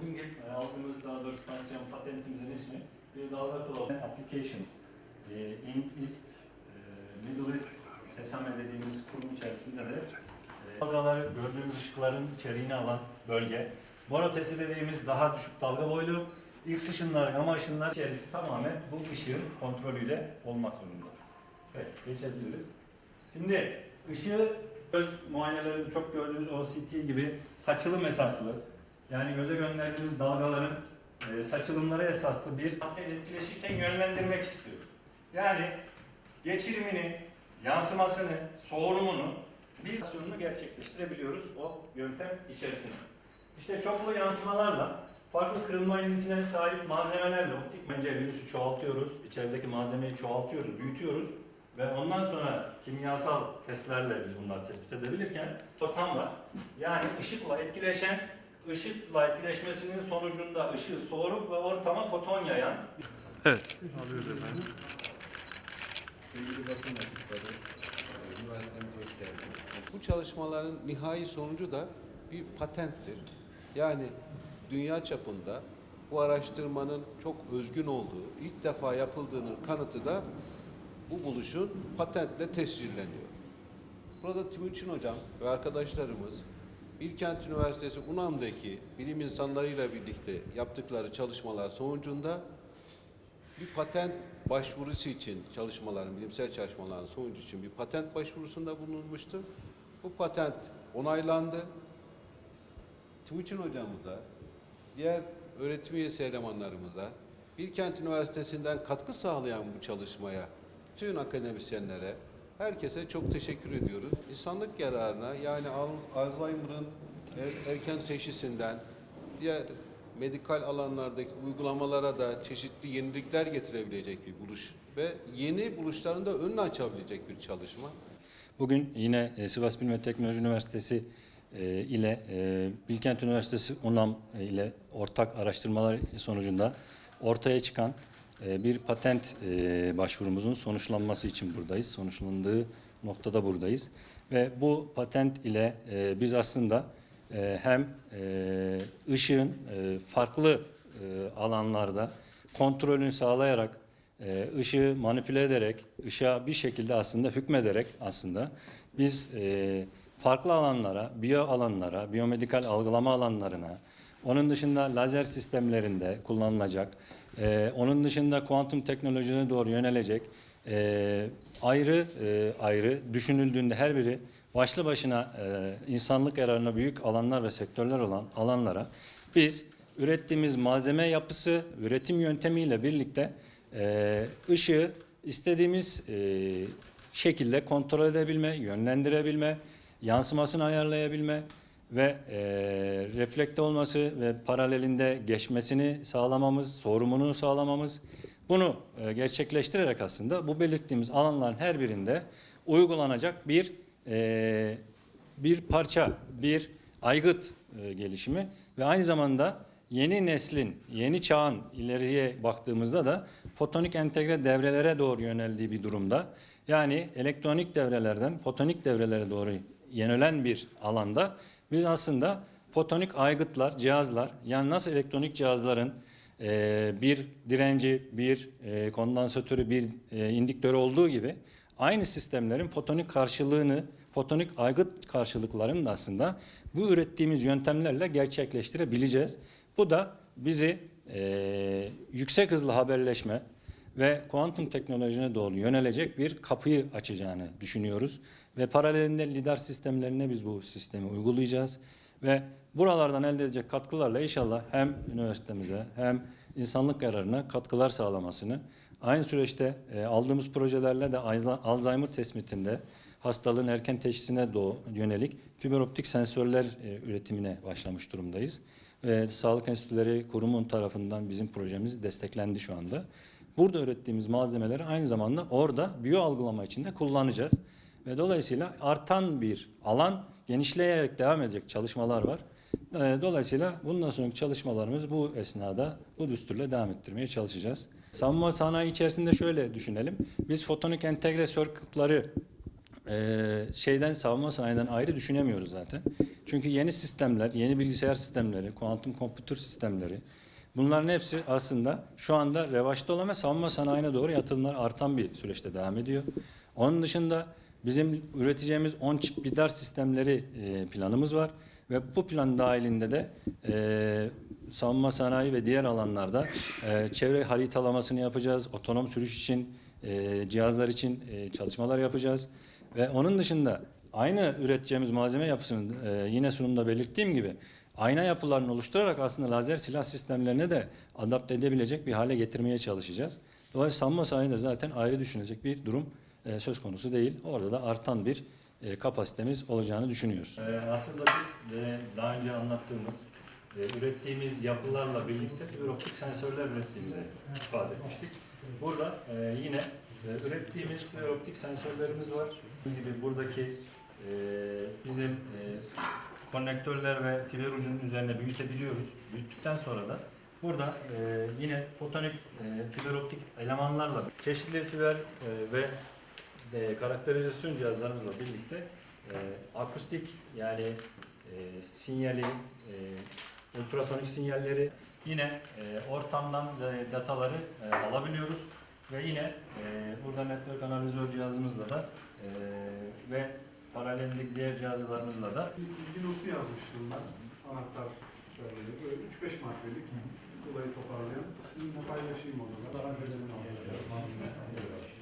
bugün e, aldığımız daha doğrusu tanıtacağım patentimizin ismi bir dalga kılavuzu application. E, in East, e, Middle East Sesame dediğimiz kurum içerisinde de dalgaları gördüğümüz ışıkların içeriğini alan bölge. Monotesi dediğimiz daha düşük dalga boylu. X ışınlar, gamma ışınlar içerisi tamamen bu ışığın kontrolüyle olmak zorunda. Evet, geçebiliriz. Şimdi ışığı göz muayenelerinde çok gördüğümüz OCT gibi saçılım esaslı. Yani göze gönderdiğimiz dalgaların e, saçılımları esaslı bir madde etkileşirken yönlendirmek istiyoruz. Yani geçirimini, yansımasını, soğurumunu biz gerçekleştirebiliyoruz o yöntem içerisinde. İşte çoklu yansımalarla farklı kırılma indisine sahip malzemelerle optik önce virüsü çoğaltıyoruz, içerideki malzemeyi çoğaltıyoruz, büyütüyoruz ve ondan sonra kimyasal testlerle biz bunları tespit edebilirken var. Yani ışıkla etkileşen, ışıkla etkileşmesinin sonucunda ışığı soğurup ve ortama foton yayan Evet. Alıyoruz efendim. sevgili basın mensupları, üniversitemiz hoş geldiniz. Bu çalışmaların nihai sonucu da bir patenttir. Yani dünya çapında bu araştırmanın çok özgün olduğu, ilk defa yapıldığının kanıtı da bu buluşun patentle tescilleniyor. Burada Timuçin Hocam ve arkadaşlarımız Bilkent Üniversitesi UNAM'daki bilim insanlarıyla birlikte yaptıkları çalışmalar sonucunda bir patent başvurusu için çalışmaların, bilimsel çalışmaların sonucu için bir patent başvurusunda bulunmuştu. Bu patent onaylandı. Timuçin hocamıza, diğer öğretim üyesi elemanlarımıza, Bilkent Üniversitesi'nden katkı sağlayan bu çalışmaya, bütün akademisyenlere, herkese çok teşekkür ediyoruz. İnsanlık yararına yani Al- Alzheimer'ın er- erken teşhisinden, diğer medikal alanlardaki uygulamalara da çeşitli yenilikler getirebilecek bir buluş ve yeni buluşların da önünü açabilecek bir çalışma. Bugün yine e, Sivas Bilim ve Teknoloji Üniversitesi e, ile e, Bilkent Üniversitesi UNAM ile ortak araştırmalar sonucunda ortaya çıkan bir patent e, başvurumuzun sonuçlanması için buradayız. Sonuçlandığı noktada buradayız. Ve bu patent ile e, biz aslında e, hem ışığın farklı alanlarda kontrolünü sağlayarak ışığı manipüle ederek, ışığa bir şekilde aslında hükmederek aslında biz farklı alanlara, biyo alanlara, biyomedikal algılama alanlarına, onun dışında lazer sistemlerinde kullanılacak, e, onun dışında kuantum teknolojine doğru yönelecek e, ayrı e, ayrı düşünüldüğünde her biri başlı başına e, insanlık yararına büyük alanlar ve sektörler olan alanlara biz ürettiğimiz malzeme yapısı, üretim yöntemiyle birlikte e, ışığı istediğimiz e, şekilde kontrol edebilme, yönlendirebilme, yansımasını ayarlayabilme ve e, reflekte olması ve paralelinde geçmesini sağlamamız, sorumunu sağlamamız bunu e, gerçekleştirerek aslında bu belirttiğimiz alanların her birinde uygulanacak bir e, bir parça, bir aygıt e, gelişimi ve aynı zamanda yeni neslin, yeni çağın ileriye baktığımızda da fotonik entegre devrelere doğru yöneldiği bir durumda. Yani elektronik devrelerden fotonik devrelere doğru yönelen bir alanda biz aslında fotonik aygıtlar, cihazlar yani nasıl elektronik cihazların e, bir direnci, bir e, kondansatörü, bir e, indiktörü olduğu gibi aynı sistemlerin fotonik karşılığını, fotonik aygıt karşılıklarını da aslında bu ürettiğimiz yöntemlerle gerçekleştirebileceğiz. Bu da bizi e, yüksek hızlı haberleşme ve kuantum teknolojine doğru yönelecek bir kapıyı açacağını düşünüyoruz. Ve paralelinde lidar sistemlerine biz bu sistemi uygulayacağız. Ve buralardan elde edecek katkılarla inşallah hem üniversitemize hem insanlık yararına katkılar sağlamasını, aynı süreçte e, aldığımız projelerle de Alzheimer tespitinde hastalığın erken teşhisine doğu yönelik fiber optik sensörler e, üretimine başlamış durumdayız. Ve Sağlık Enstitüleri Kurumun tarafından bizim projemiz desteklendi şu anda. Burada ürettiğimiz malzemeleri aynı zamanda orada biyo algılama için de kullanacağız. Ve dolayısıyla artan bir alan genişleyerek devam edecek çalışmalar var. Ee, Dolayısıyla bundan sonraki çalışmalarımız bu esnada bu düsturla devam ettirmeye çalışacağız. Savunma sanayi içerisinde şöyle düşünelim. Biz fotonik entegre circuit'ları e, şeyden savunma sanayinden ayrı düşünemiyoruz zaten. Çünkü yeni sistemler, yeni bilgisayar sistemleri, kuantum kompütür sistemleri bunların hepsi aslında şu anda revaçta olan ve savunma sanayine doğru yatırımlar artan bir süreçte devam ediyor. Onun dışında bizim üreteceğimiz 10 çip lidar sistemleri e, planımız var ve bu plan dahilinde de e, savunma sanayi ve diğer alanlarda e, çevre haritalamasını yapacağız. Otonom sürüş için, e, cihazlar için e, çalışmalar yapacağız. Ve onun dışında aynı üreteceğimiz malzeme yapısının e, yine sunumda belirttiğim gibi ayna yapılarını oluşturarak aslında lazer silah sistemlerine de adapte edebilecek bir hale getirmeye çalışacağız. Dolayısıyla savunma sanayinde zaten ayrı düşünecek bir durum e, söz konusu değil. Orada da artan bir e, kapasitemiz olacağını düşünüyoruz. aslında biz daha önce anlattığımız e, ürettiğimiz yapılarla birlikte fiber optik sensörler ürettiğimizi ifade etmiştik. Burada e, yine e, ürettiğimiz fiber optik sensörlerimiz var. Gibi buradaki e, bizim e, konnektörler ve fiber ucunun üzerine büyütebiliyoruz. Büyüttükten sonra da burada e, yine fotonik e, fiber optik elemanlarla çeşitli fiber e, ve e, karakterizasyon cihazlarımızla birlikte e, akustik yani e, sinyali, e, ultrasonik sinyalleri yine e, ortamdan e, dataları e, alabiliyoruz ve yine e, burada network analizör cihazımızla da e, ve paralellik diğer cihazlarımızla da Bir, bir notu yazmıştım ben. Anahtar şöyle. Böyle 3-5 maddelik olayı toparlayan. Sizinle paylaşayım onu da. Daha aldım.